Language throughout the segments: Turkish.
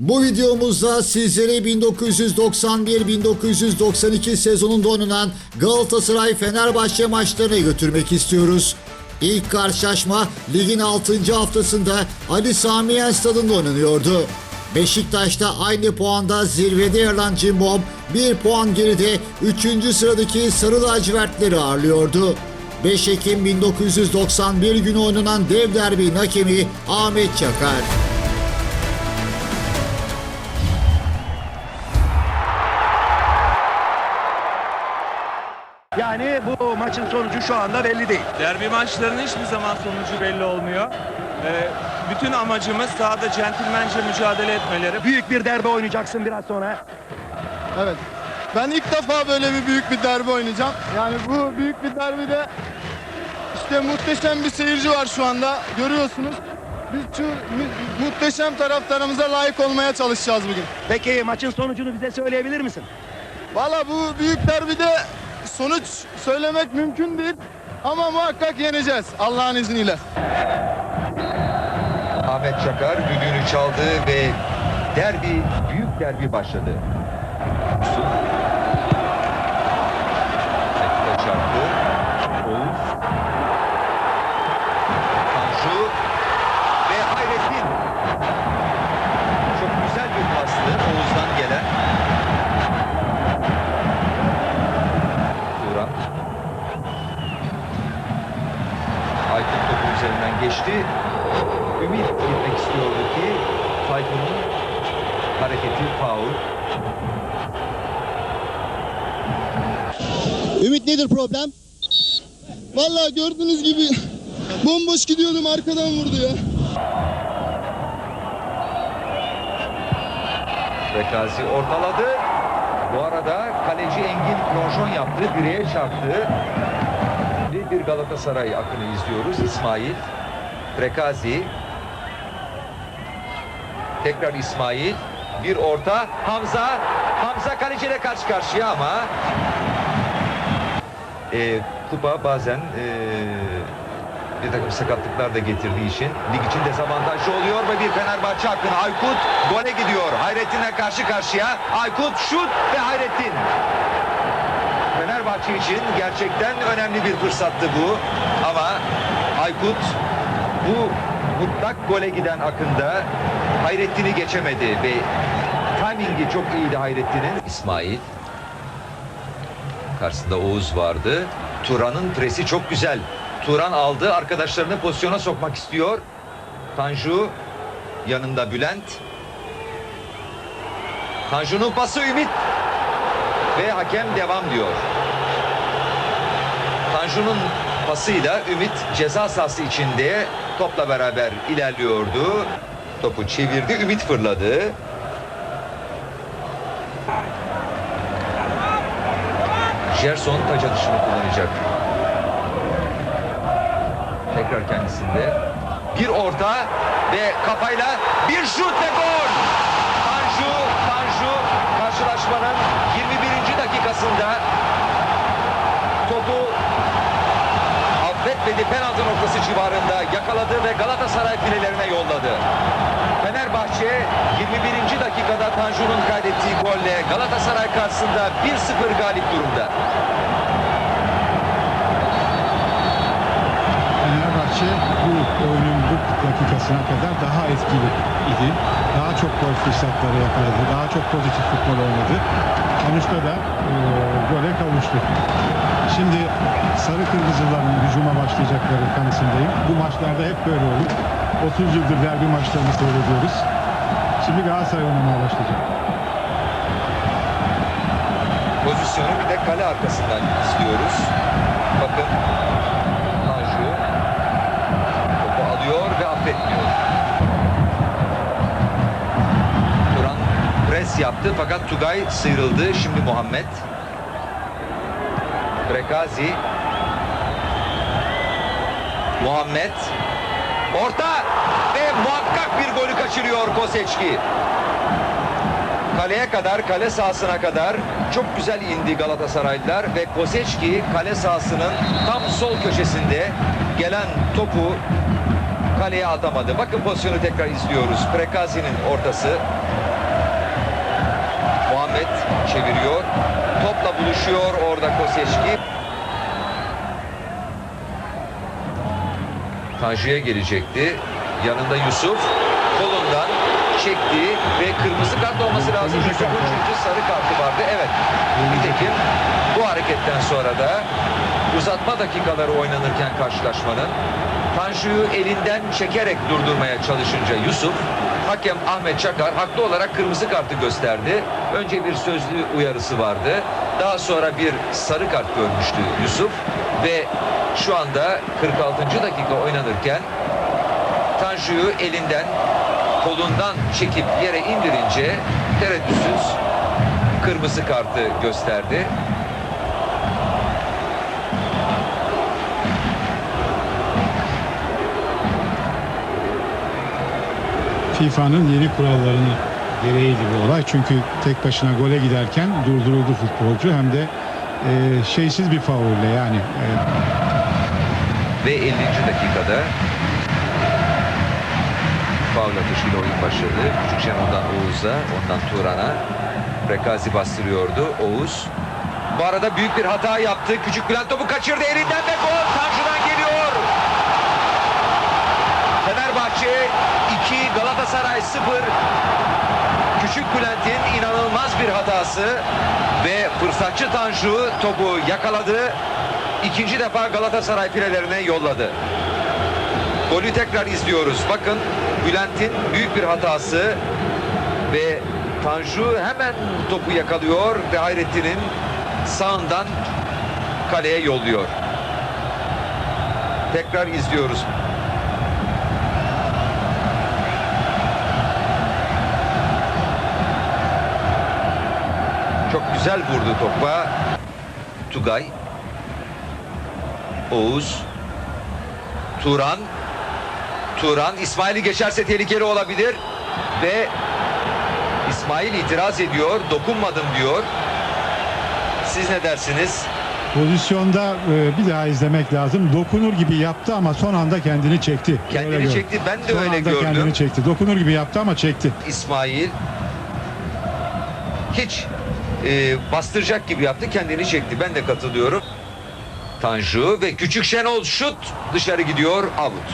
Bu videomuzda sizleri 1991-1992 sezonunda oynanan Galatasaray-Fenerbahçe maçlarına götürmek istiyoruz. İlk karşılaşma ligin 6. haftasında Ali Sami Yen stadında oynanıyordu. Beşiktaş'ta aynı puanda zirvede yer alan Cimbom 1 puan geride 3. sıradaki Sarı Lacivertleri ağırlıyordu. 5 Ekim 1991 günü oynanan dev derbinin hakemi Ahmet Çakar. Bu maçın sonucu şu anda belli değil. Derbi maçlarının hiçbir zaman sonucu belli olmuyor. Ee, bütün amacımız sahada centilmence mücadele etmeleri. Büyük bir derbe oynayacaksın biraz sonra. Evet. Ben ilk defa böyle bir büyük bir derbi oynayacağım. Yani bu büyük bir derbide işte muhteşem bir seyirci var şu anda. Görüyorsunuz. Biz şu mu- muhteşem taraftarımıza layık olmaya çalışacağız bugün. Peki maçın sonucunu bize söyleyebilir misin? Valla bu büyük derbide sonuç söylemek mümkün değil. Ama muhakkak yeneceğiz Allah'ın izniyle. Ahmet Çakar düdüğünü çaldı ve derbi, büyük derbi başladı. Nedir problem? Valla gördüğünüz gibi bomboş gidiyordum arkadan vurdu ya. Rekazi ortaladı. Bu arada kaleci Engin plonjon yaptı. Direğe çarptı. Bir Galatasaray akını izliyoruz. İsmail. Rekazi. Tekrar İsmail. Bir orta. Hamza. Hamza kaleciyle karşı karşıya ama e, kupa bazen e, bir takım sakatlıklar da getirdiği için lig için dezavantajlı oluyor ve bir Fenerbahçe hakkında Aykut gole gidiyor. Hayrettin'le karşı karşıya. Aykut şut ve Hayrettin. Fenerbahçe için gerçekten önemli bir fırsattı bu. Ama Aykut bu mutlak gole giden akında Hayrettin'i geçemedi ve timingi çok iyiydi Hayrettin'in. İsmail Karşısında Oğuz vardı. Turan'ın presi çok güzel. Turan aldı. Arkadaşlarını pozisyona sokmak istiyor. Tanju yanında Bülent. Tanju'nun pası Ümit. Ve hakem devam diyor. Tanju'nun pasıyla Ümit ceza sahası içinde topla beraber ilerliyordu. Topu çevirdi. Ümit fırladı. Gerson taç atışını kullanacak. Tekrar kendisinde. Bir orta ve kafayla bir şut ve gol. Tanju, Tanju karşılaşmanın 21. dakikasında topu affetmedi penaltı noktası civarında yakaladı ve Galatasaray filelerine yolladı. Fenerbahçe 21. dakikada Tanju'nun kaydettiği golle Galatasaray karşısında 1-0 galip durumda. Fenerbahçe bu oyunun bu dakikasına kadar daha etkili idi. Daha çok gol fırsatları yakaladı. Daha çok pozitif futbol oynadı. Sonuçta da e, gole kavuştu. Şimdi sarı kırmızıların hücuma başlayacakları kanısındayım. Bu maçlarda hep böyle olur. 30 yıldır derbi maçlarını seyrediyoruz. Şimdi Galatasaray oynamaya başlayacak. Pozisyonu bir de kale arkasından izliyoruz. Bakın Tanju topu alıyor ve affetmiyor. Turan pres yaptı fakat Tugay sıyrıldı. Şimdi Muhammed. Prekazi. Muhammed. Orta ve muhakkak bir golü kaçırıyor Koseçki. Kaleye kadar, kale sahasına kadar çok güzel indi Galatasaraylılar ve Koseçki kale sahasının tam sol köşesinde gelen topu kaleye atamadı. Bakın pozisyonu tekrar izliyoruz. Prekazi'nin ortası. Muhammed çeviriyor. Topla buluşuyor orada Kosyeşki. Tanju'ya gelecekti. Yanında Yusuf kolundan çekti ve kırmızı kart olması lazım. Yusuf'un çünkü sarı kartı vardı. Evet. Nitekim bu hareketten sonra da uzatma dakikaları oynanırken karşılaşmanın Tanju'yu elinden çekerek durdurmaya çalışınca Yusuf hakem Ahmet Çakar haklı olarak kırmızı kartı gösterdi. Önce bir sözlü uyarısı vardı. Daha sonra bir sarı kart görmüştü Yusuf ve şu anda 46. dakika oynanırken Tanju'yu elinden kolundan çekip yere indirince tereddütsüz kırmızı kartı gösterdi. FIFA'nın yeni kurallarını gereğiydi bu olay. Çünkü tek başına gole giderken durduruldu futbolcu hem de e, şeysiz bir faulle yani e, Ve 50. dakikada faul atışıyla oyun başladı. Küçükşen ondan Oğuz'a, ondan Turan'a. Prekazi bastırıyordu. Oğuz. Bu arada büyük bir hata yaptı. Küçük Bülent topu kaçırdı elinden ve gol Tanju'dan geliyor. Fenerbahçe 2 Galatasaray 0. Küçük Bülent'in inanılmaz bir hatası ve fırsatçı Tanju topu yakaladı. İkinci defa Galatasaray filelerine yolladı. Golü tekrar izliyoruz. Bakın Bülent'in büyük bir hatası ve Tanju hemen topu yakalıyor ve Hayrettin'in sağından kaleye yolluyor. Tekrar izliyoruz. Güzel vurdu topa. Tugay. Oğuz. Turan. Turan İsmail'i geçerse tehlikeli olabilir ve İsmail itiraz ediyor. Dokunmadım diyor. Siz ne dersiniz? pozisyonda e, bir daha izlemek lazım. Dokunur gibi yaptı ama son anda kendini çekti. Kendini Öyle gördüm. çekti. Ben de Son öyle anda gördüm. kendini çekti. Dokunur gibi yaptı ama çekti. İsmail hiç e, bastıracak gibi yaptı. Kendini çekti. Ben de katılıyorum. Tanju ve Küçük Şenol şut dışarı gidiyor. Avut.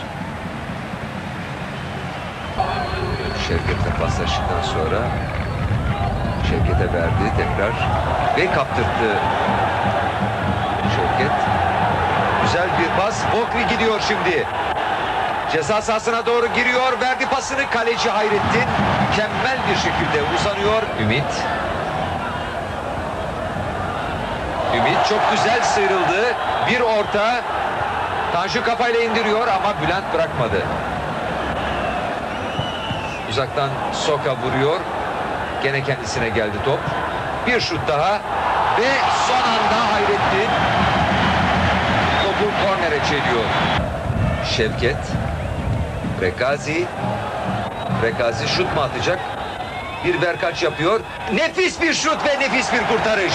Şevket'le paslaştıktan sonra Şevket'e verdi tekrar ve kaptırdı Şevket. Güzel bir pas. Bokri gidiyor şimdi. Ceza sahasına doğru giriyor. Verdi pasını kaleci Hayrettin. Mükemmel bir şekilde uzanıyor. Ümit. Ümit çok güzel sıyrıldı. Bir orta. Tanju kafayla indiriyor ama Bülent bırakmadı. Uzaktan Soka vuruyor. Gene kendisine geldi top. Bir şut daha. Ve son anda Hayrettin topu kornere çeliyor. Şevket. Rekazi. Rekazi şut mu atacak? Bir verkaç yapıyor. Nefis bir şut ve nefis bir kurtarış.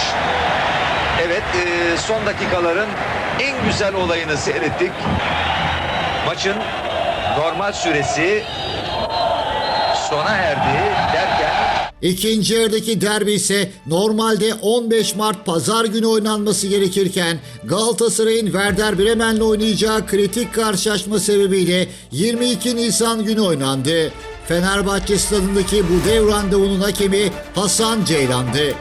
Evet e, son dakikaların en güzel olayını seyrettik. Maçın normal süresi sona erdi derken İkinci yarıdaki derbi ise normalde 15 Mart pazar günü oynanması gerekirken Galatasaray'ın Werder Bremen'le oynayacağı kritik karşılaşma sebebiyle 22 Nisan günü oynandı. Fenerbahçe stadındaki bu dev randevunun hakemi Hasan Ceylan'dı.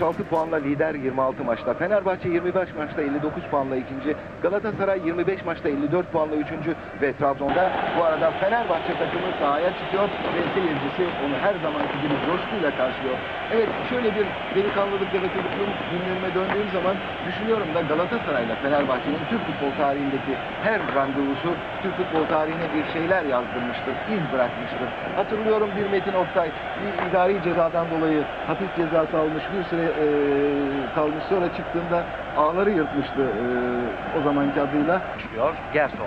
66 puanla lider 26 maçta. Fenerbahçe 25 maçta 59 puanla ikinci. Galatasaray 25 maçta 54 puanla üçüncü. Ve Trabzon'da bu arada Fenerbahçe takımı sahaya çıkıyor. Ve seyircisi onu her zamanki gibi coşkuyla karşılıyor. Evet şöyle bir delikanlılık ya da çocukluğum günlerime döndüğüm zaman düşünüyorum da Galatasaray'la Fenerbahçe'nin Türk futbol tarihindeki her randevusu Türk futbol tarihine bir şeyler yazdırmıştır, iz bırakmıştır. Hatırlıyorum bir Metin Oktay bir idari cezadan dolayı hapis cezası almış bir süre e, kalmış sonra çıktığında ağları yırtmıştı e, o zamanki adıyla. çıkıyor Gerson.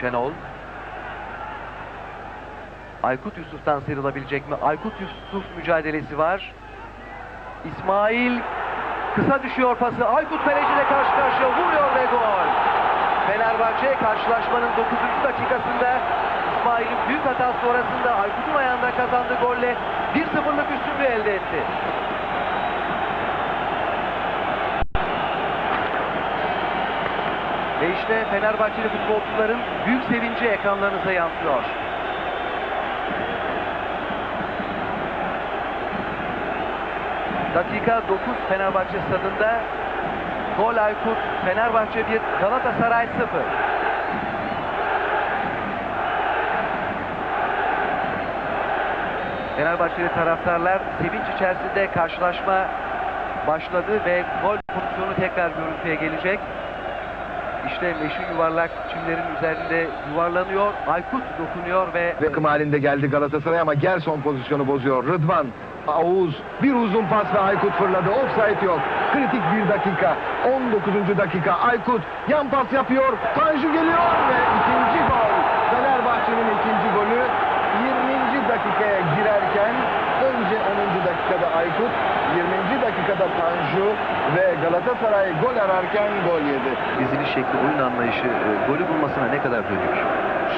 Şenol. Aykut Yusuf'tan sıyrılabilecek mi? Aykut Yusuf mücadelesi var. İsmail kısa düşüyor pası. Aykut Kaleci ile karşı karşıya vuruyor ve gol. Fenerbahçe karşılaşmanın 9. dakikasında İsmail'in büyük hatası sonrasında Aykut'un ayağında kazandığı golle 1-0'lık üstünlüğü elde etti. Ve işte Fenerbahçeli futbolcuların büyük sevinci ekranlarınıza yansıyor. Dakika 9 Fenerbahçe stadında. Gol Aykut, Fenerbahçe 1, Galatasaray 0. Fenerbahçeli taraftarlar sevinç içerisinde karşılaşma başladı ve gol pozisyonu tekrar görüntüye gelecek. İşte meşhur yuvarlak çimlerin üzerinde yuvarlanıyor. Aykut dokunuyor ve Takım halinde geldi Galatasaray ama Gerson pozisyonu bozuyor. Rıdvan, Oğuz, bir uzun pas ve Aykut fırladı. Offside yok. Kritik bir dakika. 19. dakika. Aykut yan pas yapıyor. Tanju geliyor ve ikinci gol. Fenerbahçe'nin ikinci golü 20. dakikaya girerken önce 10. dakikada Aykut, 20. dakikada Tanju ve Galatasaray gol ararken gol yedi. diziliş şekli, oyun anlayışı e, golü bulmasına ne kadar dönüyor?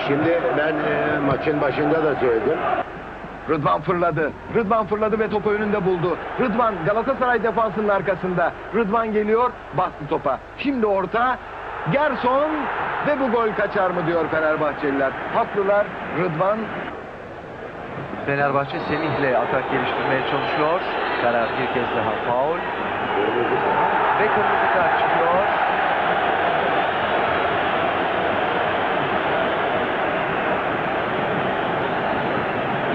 Şimdi ben e, maçın başında da söyledim. Rıdvan fırladı. Rıdvan fırladı ve topu önünde buldu. Rıdvan Galatasaray defansının arkasında. Rıdvan geliyor, bastı topa. Şimdi orta. Gerson ve bu gol kaçar mı diyor Fenerbahçeliler. Haklılar. Rıdvan Fenerbahçe Semih'le atak geliştirmeye çalışıyor. Karar bir kez daha faul. Ve kırmızı kart çıkıyor.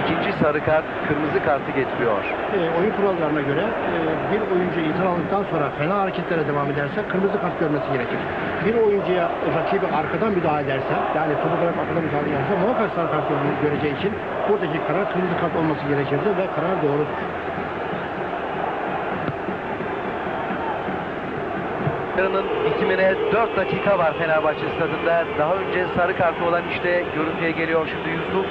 İkinci sarı kart kırmızı kartı getiriyor. E, oyun kurallarına göre e, bir oyuncu itiraz aldıktan sonra fena hareketlere devam ederse kırmızı kart görmesi gerekir. Bir oyuncuya rakibi arkadan müdahale ederse yani topu bırakıp arkadan müdahale ederse muhakkak sarı kart gö- göreceği için buradaki karar kırmızı kart olması gerekirdi ve karar doğrudur. Yarının bitimine 4 dakika var Fenerbahçe stadında. Daha önce sarı kartı olan işte görüntüye geliyor şimdi Yusuf.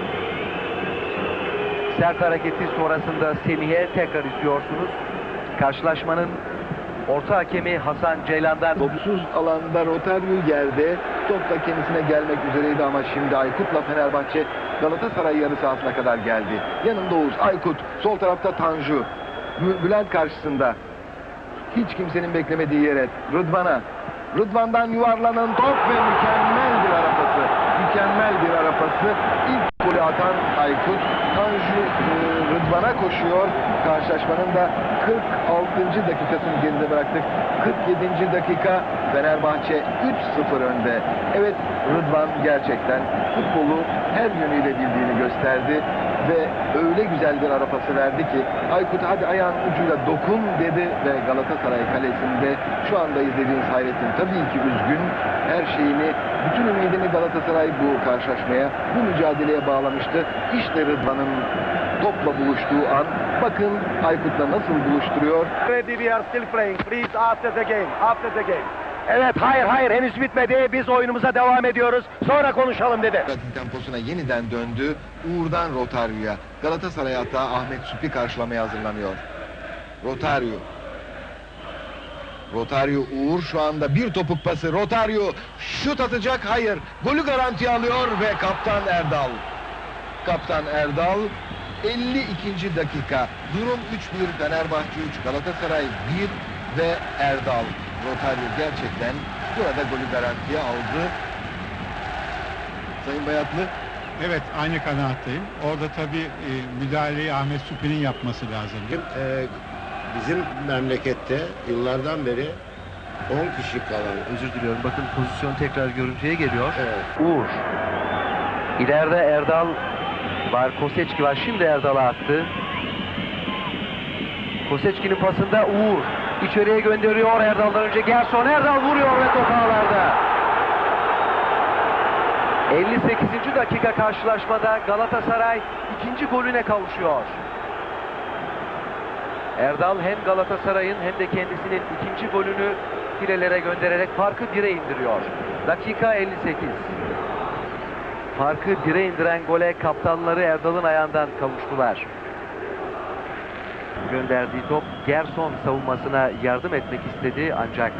Sert hareketi sonrasında Semih'e tekrar izliyorsunuz. Karşılaşmanın orta hakemi Hasan Ceylan'dan topsuz alanda Rotario geldi. Top da kendisine gelmek üzereydi ama şimdi Aykut'la Fenerbahçe Galatasaray yarı sahasına kadar geldi. Yanında Oğuz, Aykut, sol tarafta Tanju. Bü- Bülent karşısında. Hiç kimsenin beklemediği yere Rıdvan'a. Rıdvan'dan yuvarlanan top ve mükemmel bir arapası. Mükemmel bir arapası. İlk golü atan Aykut. Tanju e, Rıdvan'a koşuyor. Karşılaşmanın da 46. dakikasını geride bıraktık. 47. dakika Fenerbahçe 3-0 önde. Evet Rıdvan gerçekten futbolu her yönüyle bildiğini gösterdi ve öyle güzel bir arapası verdi ki Aykut hadi ayağın ucuyla dokun dedi ve Galatasaray kalesinde şu anda izlediğiniz Hayrettin tabii ki üzgün. Her şeyini, bütün ümidini Galatasaray bu karşılaşmaya, bu mücadeleye bağlamıştı. İşte Rıdvan'ın topla buluştuğu an bakın Aykut'la nasıl buluşturuyor. Ready we are still playing. Please after the game. After the game. Evet hayır hayır henüz bitmedi. Biz oyunumuza devam ediyoruz. Sonra konuşalım dedi. Temposuna yeniden döndü. Uğur'dan Rotario'ya. Galatasaray hatta Ahmet Süpli karşılamaya hazırlanıyor. Rotario. Rotario Uğur şu anda bir topuk pası. Rotario şut atacak. Hayır. Golü garantiye alıyor ve kaptan Erdal. Kaptan Erdal 52. dakika. Durum 3-1 Fenerbahçe 3 Galatasaray 1 ve Erdal. Rotario gerçekten burada golü garantiye aldı. Sayın Bayatlı Evet aynı kanaatteyim. Orada tabii e, müdahaleyi Ahmet Süpi'nin yapması lazımdı. Ee, bizim memlekette yıllardan beri 10 kişi kalan özür diliyorum. Bakın pozisyon tekrar görüntüye geliyor. Evet. Uğur. İleride Erdal var. Koseçki var. Şimdi Erdal'a attı. Koseçki'nin pasında Uğur. İçeriye gönderiyor Erdal'dan önce Gerson. Erdal vuruyor ve top ağlarda. 58. dakika karşılaşmada Galatasaray ikinci golüne kavuşuyor. Erdal hem Galatasaray'ın hem de kendisinin ikinci golünü filelere göndererek farkı 1'e indiriyor. Dakika 58. farkı bire indiren gole kaptanları Erdal'ın ayağından kavuştular. Gönderdiği top Gerson savunmasına yardım etmek istedi ancak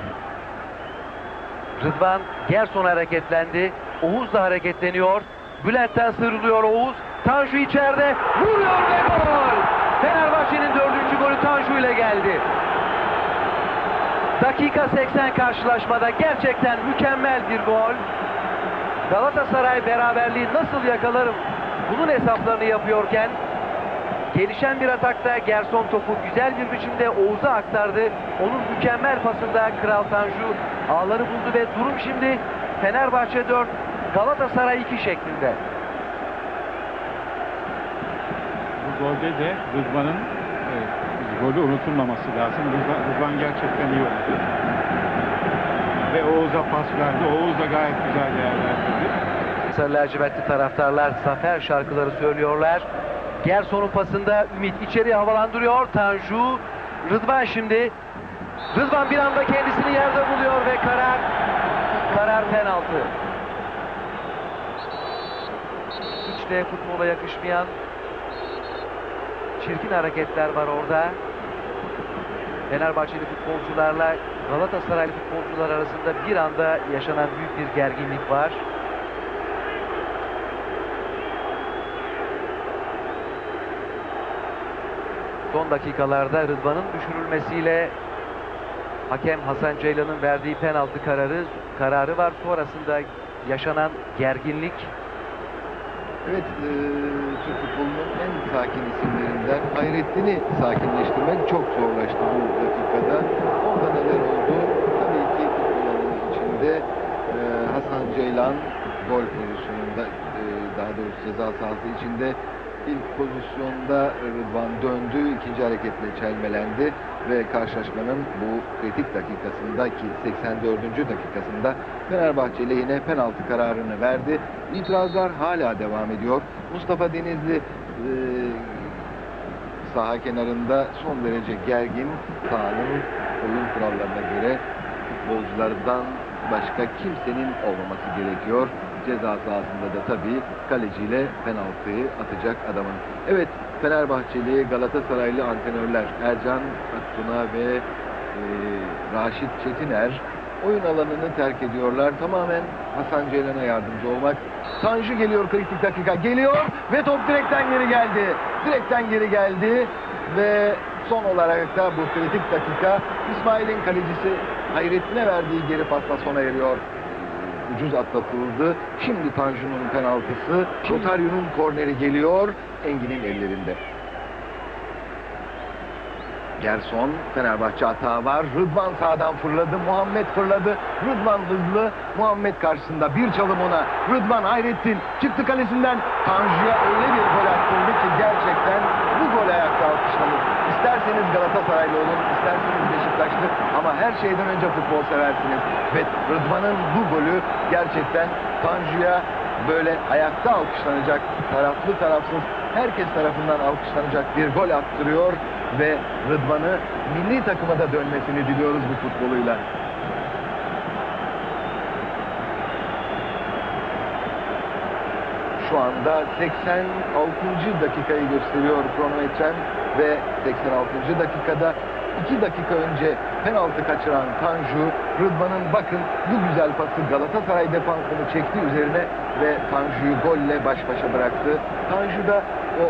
Rıdvan Gerson hareketlendi. Oğuz da hareketleniyor. Bülent'ten sıyrılıyor Oğuz. Tanju içeride vuruyor ve gol! Fenerbahçe'nin dördüncü golü Tanju ile geldi. Dakika 80 karşılaşmada gerçekten mükemmel bir gol. Galatasaray beraberliği nasıl yakalarım bunun hesaplarını yapıyorken gelişen bir atakta Gerson topu güzel bir biçimde Oğuz'a aktardı. Onun mükemmel pasında Kral Tanju ağları buldu ve durum şimdi Fenerbahçe 4 Galatasaray 2 şeklinde. Bu golde de Rıdvan'ın e, golü unutulmaması lazım. Rıdvan, Rıdvan gerçekten iyi oynadı. Ve Oğuz'a pas verdi. Oğuz da gayet güzel değerlendirdi. Sarı lacivertli taraftarlar zafer şarkıları söylüyorlar. Gerson'un pasında Ümit içeri havalandırıyor. Tanju, Rıdvan şimdi. Rıdvan bir anda kendisini yerde buluyor ve karar karar penaltı. Hiç de futbola yakışmayan çirkin hareketler var orada. Fenerbahçeli futbolcularla Galatasaraylı futbolcular arasında bir anda yaşanan büyük bir gerginlik var. Son dakikalarda Rıdvan'ın düşürülmesiyle hakem Hasan Ceylan'ın verdiği penaltı kararı kararı var. Sonrasında yaşanan gerginlik Evet, e, Türk futbolunun en sakin isimlerinden Hayrettin'i sakinleştirmek çok zorlaştı bu dakikada. Orada neler oldu? Tabii ki futbol alanı içinde e, Hasan Ceylan gol pozisyonunda, e, daha doğrusu ceza sahası içinde ilk pozisyonda Rıdvan döndü, ikinci hareketle çelmelendi ve karşılaşmanın bu kritik dakikasında ki 84. dakikasında Fenerbahçe lehine penaltı kararını verdi. İtirazlar hala devam ediyor. Mustafa Denizli e, saha kenarında son derece gergin sahanın oyun kurallarına göre futbolculardan başka kimsenin olmaması gerekiyor. Ceza sahasında da tabii kaleciyle penaltıyı atacak adamın. Evet Fenerbahçeli Galatasaraylı antrenörler Ercan Aktuna ve e, Raşit Çetiner oyun alanını terk ediyorlar. Tamamen Hasan Ceylan'a yardımcı olmak. Tanju geliyor kritik dakika. Geliyor ve top direkten geri geldi. Direkten geri geldi ve son olarak da bu kritik dakika İsmail'in kalecisi Hayrettin'e verdiği geri pasla sona eriyor. Ucuz atlatıldı. Şimdi Tanju'nun penaltısı. Rotaryu'nun korneri geliyor. Engin'in ellerinde. Gerson, Fenerbahçe hata var. Rıdvan sağdan fırladı. Muhammed fırladı. Rıdvan hızlı. Muhammed karşısında bir çalım ona. Rıdvan Hayrettin çıktı kalesinden. Tanju'ya öyle bir gol attırdı ki gerçekten bu gol ayakta alkışlanır. İsterseniz Galatasaraylı olun, isterseniz Beşiktaşlı ama her şeyden önce futbol seversiniz. Ve Rıdvan'ın bu golü gerçekten Tanju'ya böyle ayakta alkışlanacak, taraflı tarafsız herkes tarafından alkışlanacak bir gol attırıyor ve Rıdvan'ı milli takıma da dönmesini diliyoruz bu futboluyla. Şu anda 86. dakikayı gösteriyor kronometrem ve 86. dakikada 2 dakika önce penaltı kaçıran Tanju, Rıdvan'ın bakın bu güzel pası Galatasaray defansını çekti üzerine ve Tanju'yu golle baş başa bıraktı. Tanju da o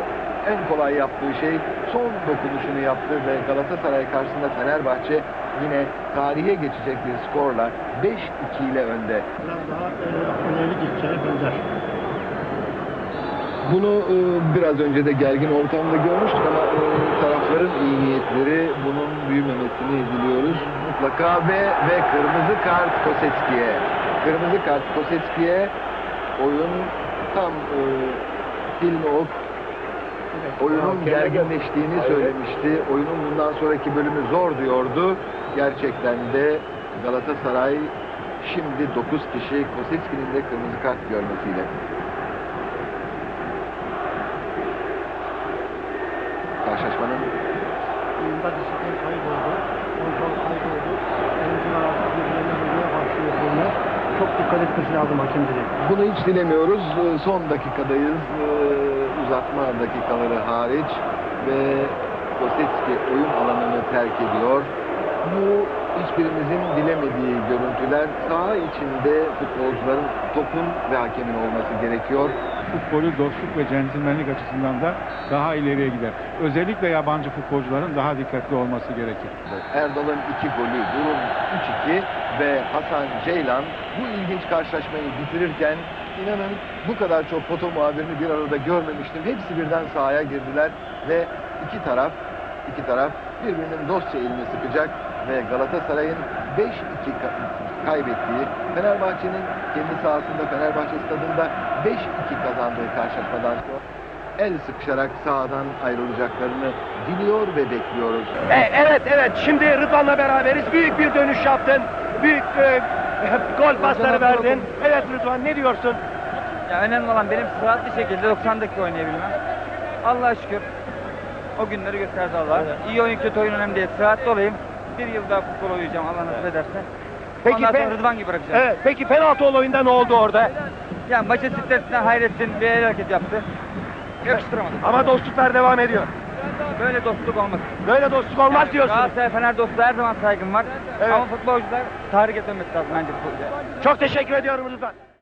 en kolay yaptığı şey son dokunuşunu yaptı ve Galatasaray karşısında Fenerbahçe yine tarihe geçecek bir skorla 5-2 ile önde. Biraz daha önemli geçişlere benzer. Bunu e, biraz önce de gergin ortamda görmüştük ama e, tarafların iyi niyetleri bunun büyümemesini diliyoruz. Mutlaka ve ve kırmızı kart Kosetski'ye. Kırmızı kart Kosetski'ye oyun tam e, Tilnoğuk oyunun gerginleştiğini söylemişti. Oyunun bundan sonraki bölümü zor diyordu. Gerçekten de Galatasaray şimdi 9 kişi Kosetski'nin de kırmızı kart görmesiyle. Karşılaşmanın Oyunda disiplin kayboldu. Kontrol kayboldu. Oyuncular artık birbirlerine vurmaya başlıyor bunlar. Çok dikkat etmesi lazım hakem dedi. Bunu hiç dilemiyoruz. Ee, Son dakikadayız. Ee, Uzatma dakikaları hariç ve Kosetski oyun alanını terk ediyor. Bu hiçbirimizin dilemediği görüntüler. Saha içinde futbolcuların topun ve hakemin olması gerekiyor. Futbolü dostluk ve centilmenlik açısından da daha ileriye gider. Özellikle yabancı futbolcuların daha dikkatli olması gerekir. Erdal'ın iki golü, durum 3-2 ve Hasan Ceylan bu ilginç karşılaşmayı bitirirken inanın bu kadar çok foto muhabirini bir arada görmemiştim. Hepsi birden sahaya girdiler ve iki taraf iki taraf birbirinin dostça elini sıkacak ve Galatasaray'ın 5-2 ka- kaybettiği Fenerbahçe'nin kendi sahasında Fenerbahçe stadında 5-2 kazandığı karşılaşmadan sonra el sıkışarak sahadan ayrılacaklarını diliyor ve bekliyoruz. E, evet evet şimdi Rıdvan'la beraberiz. Büyük bir dönüş yaptın. Büyük e, gol pasları verdin. Evet Rıdvan ne diyorsun? Ya önemli olan benim sıhhatli şekilde 90 dakika oynayabilmem. Allah'a şükür o günleri gösterdi Allah. İyi oyun kötü oyun önemli değil. Sıhhatli olayım. Bir yıl daha futbol oynayacağım Allah nasip ederse. Peki, Ondan pe- sonra Rıdvan gibi bırakacağım. Evet peki penaltı olayında ne oldu orada? Ya maçın stresinden Hayrettin bir hareket yaptı. Yakıştıramadım. Ama dostluklar devam ediyor. Böyle dostluk olmaz. Böyle dostluk olmaz diyorsun. Galatasaray Fener dostluğu her zaman saygım var. Evet. Ama futbolcular tahrik etmemesi lazım bence futbolcuya. Çok teşekkür ediyorum Rıdvan.